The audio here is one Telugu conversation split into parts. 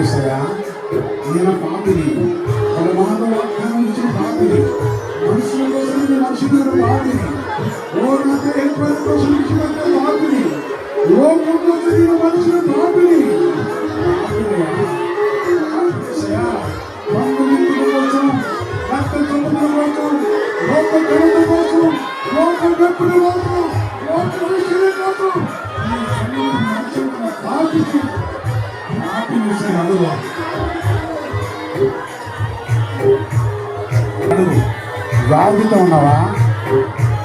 చేశాయా నేను పాపిని పరమాత్మ వాగ్దానం ఇచ్చిన పాపిని మనుషుల కోసం నేను మనుషులు పాపిని ఓ నాకు ఏర్పడిన కోసం ఇచ్చిన పాపిని లోకం కోసం నేను మనుషుల పాపిని పాపిని ఏసయ్యా, బంధు మిత్రుల కోసం రక్త సంబంధుల కోసం లోక ఘనత కోసం లోక వెప్పుల కోసం లోక విషయాల కోసం పాపిని ఏసయ్యా, వ్యాధితో ఉన్నావా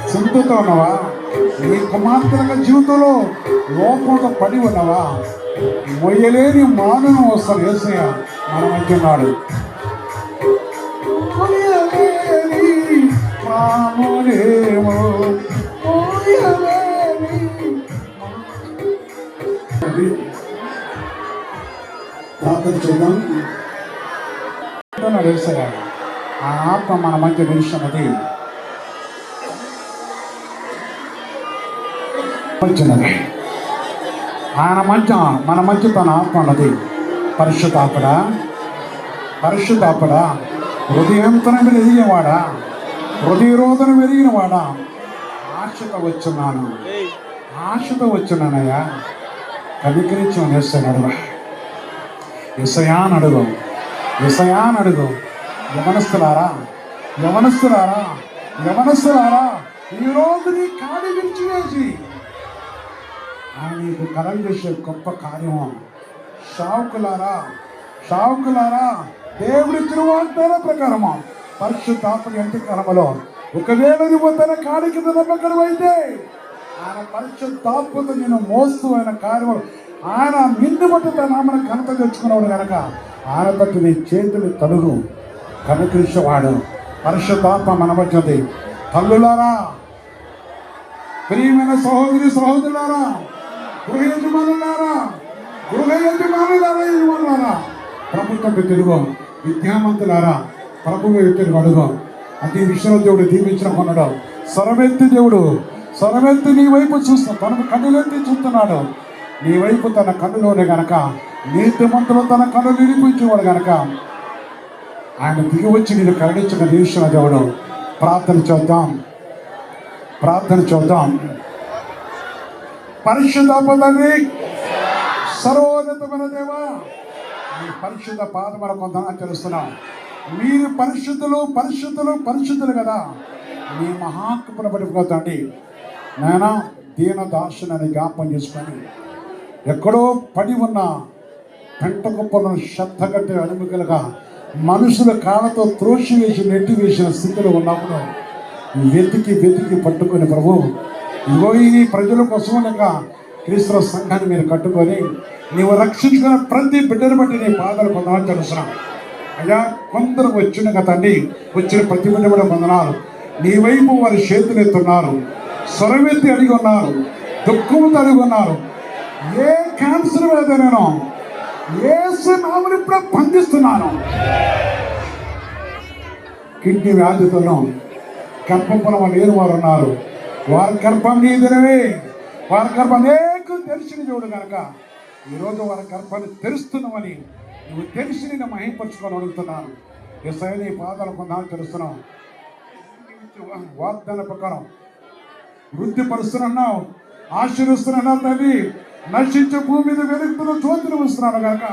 చింతతో ఉన్నావా నీ కుమార్తెల జీవితంలో లోపంతో పడి ఉన్నావా? మొయ్యలేని మానను వస్తాను ఏసయ్య మన మధ్య ఉన్నాడు. మామూలేమో ప్రార్థన చేద్దాం. ఏసయ్య ఆ ఆత్మ మన మధ్య నిలిచినది వచ్చినది ఆయన మధ్య మన మధ్య తన ఆత్మ ఉన్నది. పరిశుద్ధాపడ పరిశుద్ధాపడ హృదయంతరం ఎదిగినవాడా హృదయరోధన ఎరిగినవాడా ఆశతో వచ్చున్నాను. ఆశతో వచ్చున్నానయ్యా. కవికరించి అనేస్తాను ఇసయాన్ అడుగు. ఇసయాన్ అడుగు. యవనస్తులారా యవనస్తులారా యవనస్తులారా ఈరోజు నీ కాడి విరిచివేసి ఆయన నీకు కలం చేసే గొప్ప కార్యం షావుకులారా షావుకులారా దేవుడి తిరువాగ్దాన ప్రకారము. పరిశుద్ధాత్మ ఎంత కాలంలో ఒకవేళ నువ్వు తన కాడి కింద నమ్మకం అయితే ఆయన పరిశుద్ధాత్మతో నేను మోస్తూ ఆయన కార్యములు ఆయన నిన్ను బట్టి తన ఆమెను కనత తెచ్చుకున్నాడు కనుక ఆయన బట్టి నీ చేతులు తలుగు కనుకరించేవాడు పరిశుద్ధాత్మ మనబడ్డది తల్లులారా ప్రియమైన సహోదరి సహోదరులారా గృహ యజమానులారా గృహ యజమానులారా యజమానులారా ప్రభుత్వం తెలుగు విద్యామంతులారా ప్రభువు తెలుగు అడుగు. అది విశ్వ దేవుడు దీవించిన కొనడం. స్వరమెత్తి దేవుడు స్వరమెత్తి నీ వైపు చూస్తా తనకు కన్నులెత్తి చూస్తున్నాడు. నీ వైపు తన కన్నులోనే గనక నీతిమంతులు తన కన్ను నిలిపించేవాడు గనక ఆయన దిగి వచ్చి నేను కరణించిన దీవించిన దేవుడు. ప్రార్థన చేద్దాం. ప్రార్థన చూద్దాం. పరిశుద్ధ తండ్రి సర్వోన్నతమైన దేవా మీ పరిశుద్ధ పాదముల కొందని తెలుస్తున్నాం మీరు పరిశుద్ధులు పరిశుద్ధులు పరిశుద్ధులు కదా. మీ మహాత్మను పడిపోతండి నేను దీన దాసుని జ్ఞాపం చేసుకొని ఎక్కడో పడి ఉన్న పెంట కుప్పలను శ్రద్ధ కట్టే అడుగులుగా మనుషుల కాళ్ళతో త్రోసి వేసి నెట్టి వేసిన స్థితిలో ఉన్నప్పుడు వెతికి వెతికి పట్టుకొని ప్రభు ఇగో ఈ ప్రజల కోసం లేక సంఘాన్ని మీరు కట్టుకొని నీవు రక్షించుకున్న ప్రతి బిడ్డను బట్టి నీ పాదాలు పొందాలని తెలుస్తున్నాం అయ్యా కొందరు వచ్చిన తండ్రి వచ్చిన ప్రతి బిడ్డ కూడా పొందనాలు నీ వైపు వారి చేతులు ఎత్తున్నారు స్వరమెత్తి అడిగి ఉన్నారు దుఃఖంతో అడిగి ఉన్నారు. ఏ క్యాన్సర్ వ్యాధి నేను ఏసు నామని ఇప్పుడు బంధిస్తున్నాను కిడ్నీ వ్యాధితోనూ గర్భఫలం లేని వారు ఉన్నారు. వారి గర్భం నీదినవే. వారి గర్భం అనేక తెలిసిన చూడు కనుక ఈరోజు వారి గర్భాన్ని తెరుస్తున్నామని నువ్వు తెలిసి నేను మహింపరచుకొని అడుగుతున్నాను. ఎస్ఐ నీ పాదాలు కొందామని తెలుస్తున్నావు వాగ్దాన ప్రకారం వృద్ధిపరుస్తున్నావు ఆశీర్వస్తున్నావు తల్లి. నశించే భూమి మీద వెలుగుతున్న జ్యోతిని వస్తున్నాను కనుక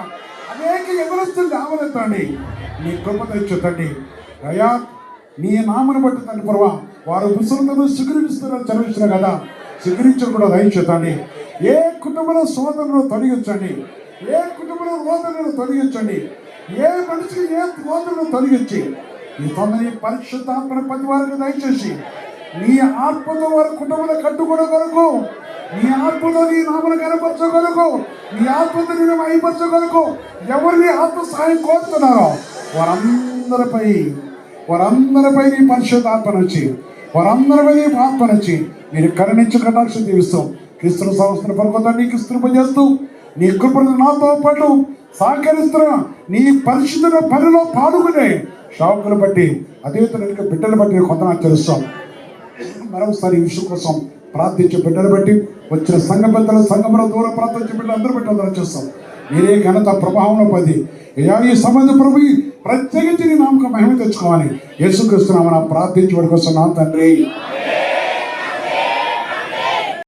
అనేక ఎవరిస్తుంది రావలెత్తండి నీ కృప తెచ్చుతండి అయ్యా నీ నామను బట్టి తండ్రి ప్రభా వారు ముసలితో స్వీకరిస్తున్నారని చదివించిన కదా. స్వీకరించడం కూడా దయచేతండి ఏ కుటుంబంలో సోదరులను తొలగించండి. ఏ కుటుంబంలో రోదనను తొలగించండి. ఏ మనిషికి ఏ రోదనను తొలగించి. ఈ తొందర పరిశుద్ధాత్మన ప్రతి వారికి దయచేసి నీ ఆత్మతో వారి కుటుంబంలో కట్టుకోవడం వరకు నీ ఆత్మతో నీ నామను కనపరచగలకు నీ ఆత్మతో నేను మహిపరచగలకు ఎవరిని ఆత్మ సహాయం కోరుతున్నారో వారందరిపై వారందరిపై నీ పరిశుద్ధాత్మ నుంచి వారందరిపై నీ ఆత్మ నుంచి మీరు కరుణించి కటాక్షం దీవిస్తాం క్రిస్తుల సంస్థను పలుకుతా నీకు చేస్తూ నీ కృపను నాతో పాటు సహకరిస్తున్న నీ పరిశుద్ధుల పనిలో పాల్గొనే షావుకులు బట్టి అదే తనకి బిడ్డలు బట్టి కొంత తెలుస్తాం మరొకసారి ఈ విషయం కోసం ప్రార్థించే బిడ్డలు బట్టి వచ్చిన సంఘ పెద్దలు సంఘంలో దూర ప్రార్థించే బిడ్డలు అందరూ బట్టి అందరూ చేస్తాం. నేనే ఘనత ప్రభావంలో పది అయ్యా ఈ సంబంధ ప్రభు ప్రత్యేకించి నీ నామక మహిమ తెచ్చుకోవాలి యేసుక్రీస్తు నామన ప్రార్థించి వరకు వస్తున్నాం తండ్రి.